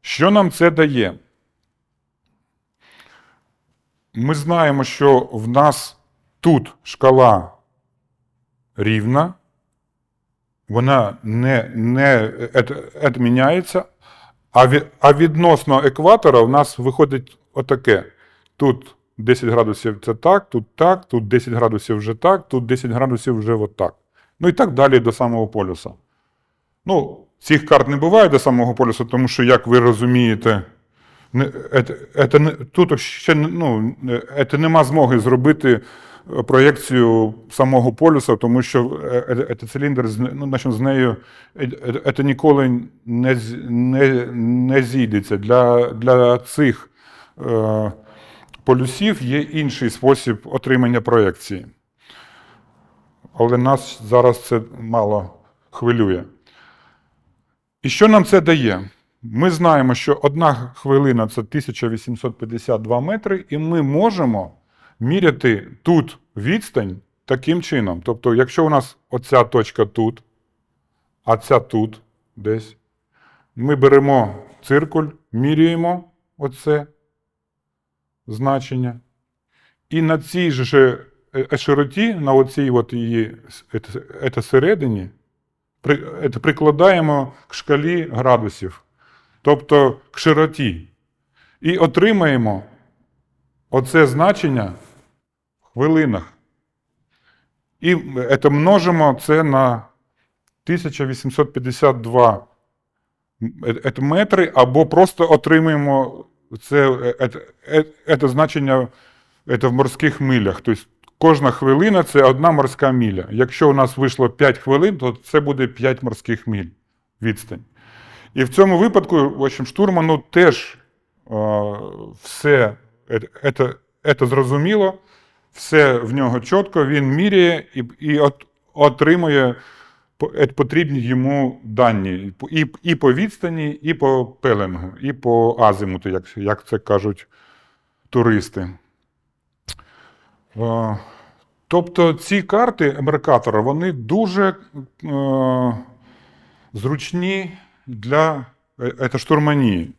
Що нам це дає? Ми знаємо, що в нас тут шкала рівна, вона не, не міняється, а, від, а відносно екватора в нас виходить отаке. Тут 10 градусів це так, тут так, тут 10 градусів вже так, тут 10 градусів вже отак. Ну і так далі до самого полюса. Ну, цих карт не буває до самого полюсу, тому що, як ви розумієте, не, ет- не- тут ще ну, ет- нема змоги зробити е, проєкцію самого полюса, тому що е, е, циліндр ну, значить, з нею е, е, це ніколи не, не, не зійдеться. Для, для цих е, полюсів є інший спосіб отримання проєкції. Але нас зараз це мало хвилює. І що нам це дає? Ми знаємо, що одна хвилина це 1852 метри, і ми можемо міряти тут відстань таким чином. Тобто, якщо у нас оця точка тут, а ця тут десь, ми беремо циркуль, міряємо оце значення. І на цій же е, широті, на оцій от її ет- ет- середині, при, це прикладаємо к шкалі градусів, тобто к широті. І отримаємо оце значення в хвилинах. І це множимо це на 1852 е- метри, або просто отримаємо це, е- е- е- це значення це в морських милях. Тобто кожна хвилина це одна морська міля. Якщо у нас вийшло 5 хвилин, то це буде 5 морських миль відстань. І в цьому випадку, в общем, штурману теж е, все е- це, це зрозуміло, все в нього чітко, він міряє і, і от, отримує е, потрібні йому дані і, і, по відстані, і по пеленгу, і по азимуту, як, як це кажуть туристи. Е, Тобто ці карти Меркатора, вони дуже е, зручні для е, це штурманії.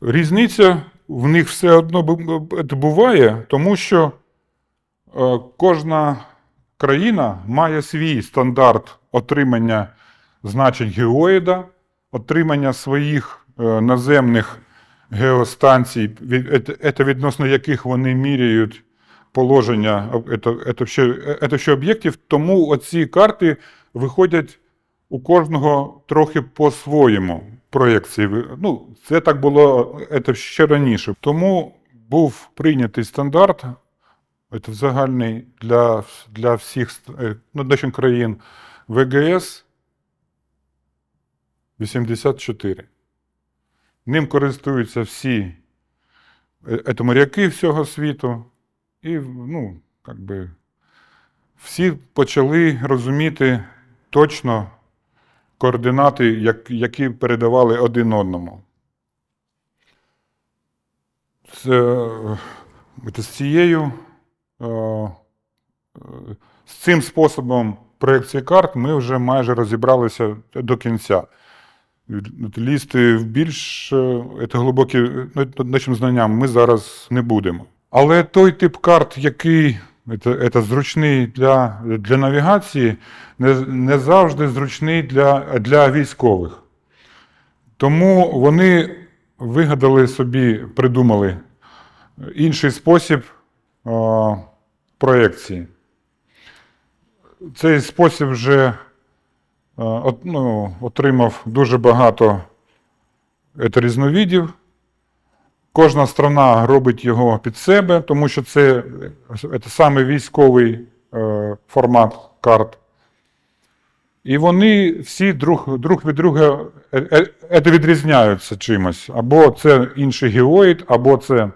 Різниця в них все одно бу- бу- буває, тому що е, кожна країна має свій стандарт отримання значень геоїда, отримання своїх е, наземних геостанцій, ето відносно яких вони міряють положення об'єктів. Тому оці карти виходять у кожного трохи по-своєму проєкції. Ну, це так було ето ще раніше. Тому був прийнятий стандарт це загальний для, для всіх е, ну, країн ВГС 84. Ним користуються всі е, це моряки всього світу. І ну, как би, всі почали розуміти точно координати, як, які передавали один одному. Це, це з цією, е, е, з цим способом проекції карт ми вже майже розібралися до кінця. Лізти в більш е, глибокі е, нашим знанням ми зараз не будемо. Але той тип карт, який це, це зручний для, для навігації, не, не завжди зручний для, для військових. Тому вони вигадали собі, придумали інший спосіб е, проєкції. Цей спосіб вже е, ну, отримав дуже багато е, різновидів. Кожна страна робить його під себе, тому що це, це саме військовий е, формат карт. І вони всі друг, друг від друга е, е, е, відрізняються чимось. Або це інший геоїд, або це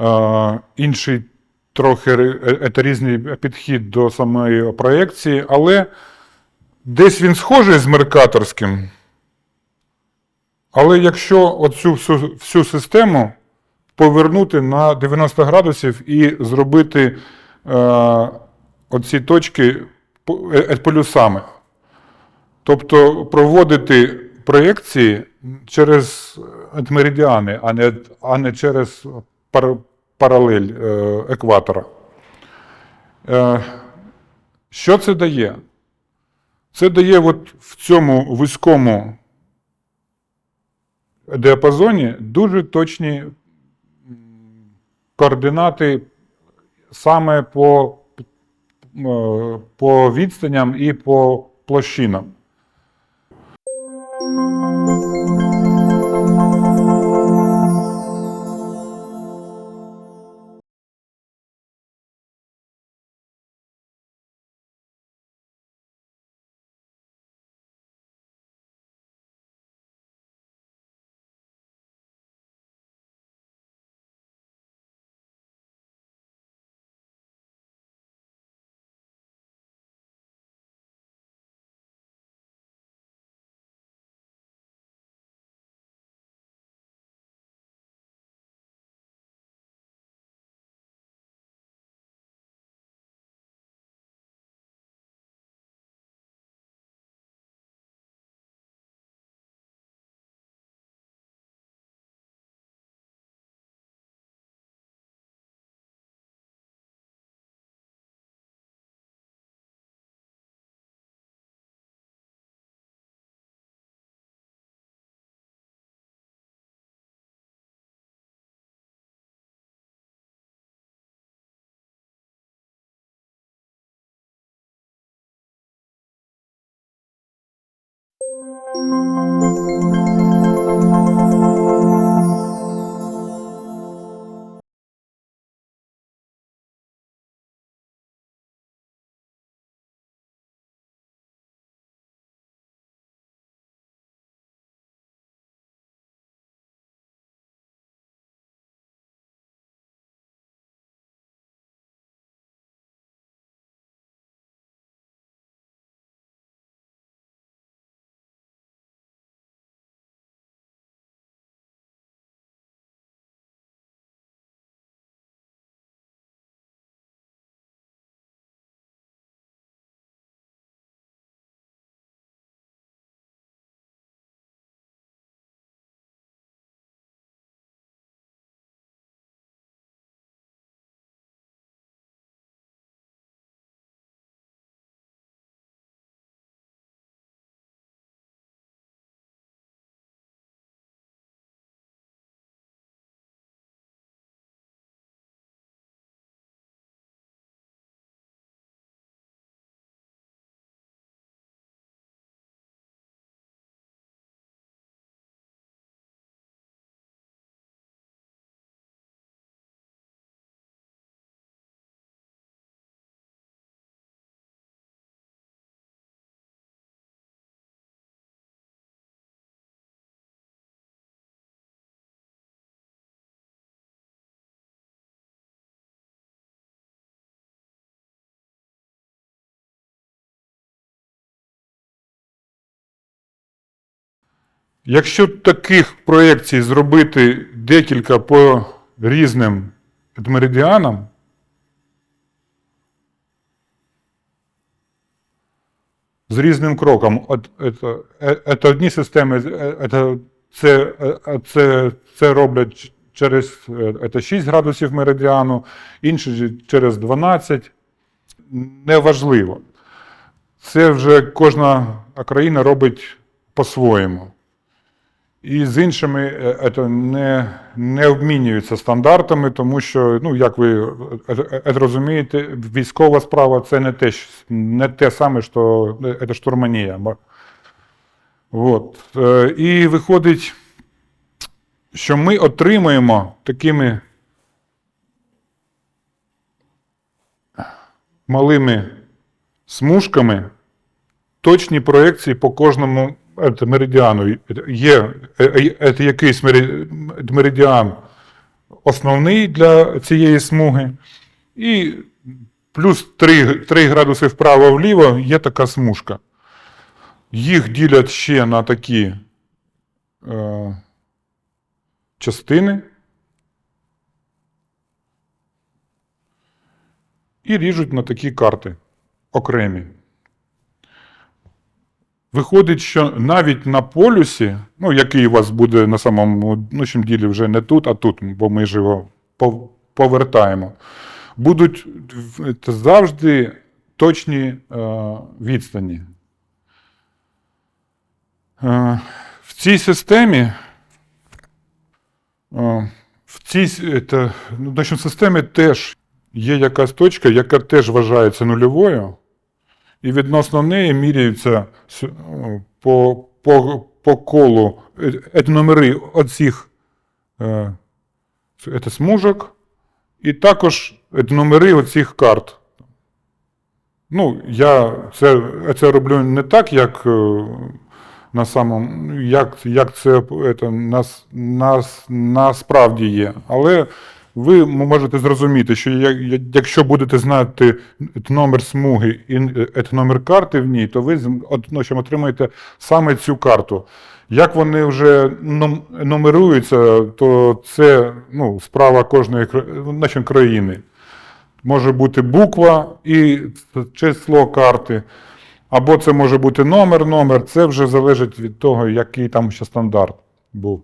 е, інший трохи це різний підхід до самої проєкції, але десь він схожий з меркаторським. Але якщо оцю всю, всю систему повернути на 90 градусів і зробити е, оці точки по- е, е, полюсами. Тобто проводити проєкції через меридіани, а не, а не через паралель е, екватора. Е, що це дає? Це дає от в цьому вузькому діапазоні дуже точні координати саме по, е, по відстаням і по площинам. Thank you. Якщо таких проєкцій зробити декілька по різним меридіанам, з різним кроком. От, е- одні системи, е- це, це, е- це, це роблять через е, це 6 градусів меридіану, інші через 12. Неважливо. Це вже кожна країна робить по-своєму. І з іншими е, це не, не обмінюються стандартами, тому що, ну, як ви е, е, розумієте, військова справа це не те, не те саме, що е, це штурманія. От. Е, І виходить, що ми отримуємо такими малими смужками точні проекції по кожному е, меридіану. Є е, е, е, якийсь меридіан основний для цієї смуги, і плюс 3, 3 градуси вправо-вліво є така смужка. Їх ділять ще на такі е, частини. і ріжуть на такі карти окремі. Виходить, що навіть на полюсі, ну, який у вас буде на самому нижчому ділі вже не тут, а тут, бо ми ж його повертаємо, будуть завжди точні е, відстані. Е, в цій системі, е, в цій с- ну, системі теж є якась точка, яка теж вважається нульовою, і відносно неї міряються по, по, по колу е, е, оцих е, смужок, і також е, номери оцих карт. Ну, я це, це роблю не так, як е, на самому, як, як це, це нас, нас, насправді є. Але ви можете зрозуміти, що якщо будете знати номер смуги і е, номер карти в ній, то ви ну, що отримаєте саме цю карту. Як вони вже нумеруються, то це ну, справа кожної нашої країни. Може бути буква і число карти, або це може бути номер, номер. Це вже залежить від того, який там ще стандарт був.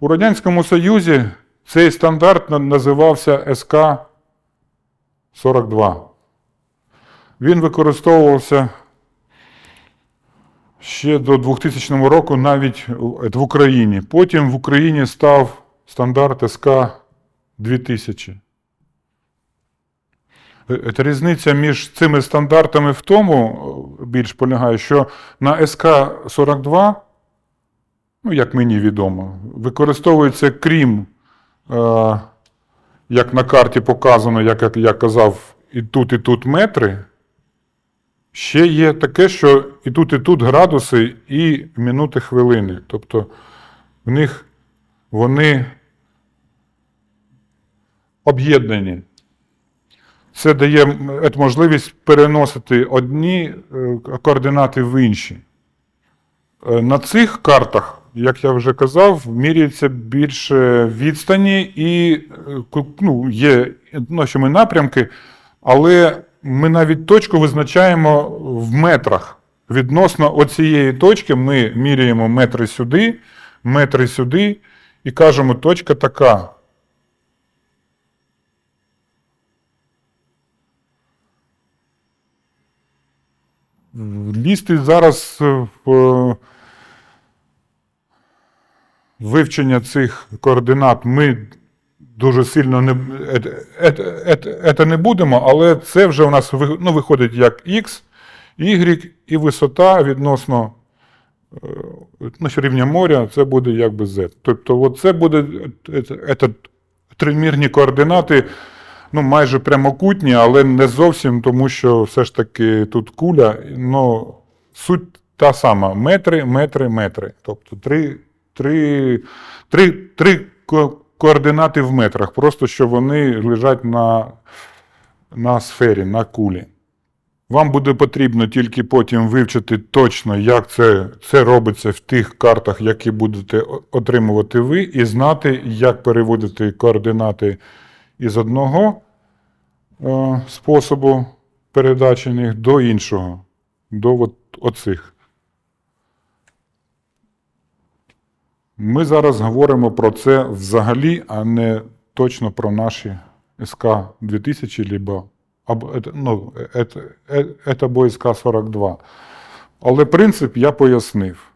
У Радянському Союзі цей стандарт називався СК-42. Він використовувався ще до 2000 року навіть в Україні. Потім в Україні став стандарт СК-2000. Е, різниця між цими стандартами в тому е, більш полягає, що на СК-42, ну, як мені відомо, використовується крім, е, як на карті показано, як я- казав, і тут, і тут метри. Ще є таке, що і тут, і тут градуси, і минути хвилини. Тобто в них вони об'єднані. Це дає е, можливість переносити одні е, координати в інші. Е, На цих картах, як я вже казав, міряється більше відстані і е, ну, є нашими напрямки, але ми навіть точку визначаємо в метрах. Відносно оцієї точки ми міряємо метри сюди, метри сюди і кажемо, точка така. Лізти зараз в е, вивчення цих координат ми дуже сильно не, е- е- е- е- не будемо, але це вже у нас ну, виходить як X, Y і висота відносно е, ну, рівня моря, це буде якби Z. Тобто, це буде е, е, е, тримірні координати ну, майже прямокутні, але не зовсім, тому що все ж таки тут куля, ну, суть та сама: метри, метри, метри. Тобто три, три, три, три ко- координати в метрах, просто що вони лежать на, на сфері, на кулі. Вам буде потрібно тільки потім вивчити точно, як це, це робиться в тих картах, які будете отримувати ви, і знати, як переводити координати із одного е, способу передачі до іншого, до от, оцих. Ми зараз говоримо про це взагалі, а не точно про наші СК 2000, либо, або, ну, ет- е- або СК 42. Але принцип я пояснив.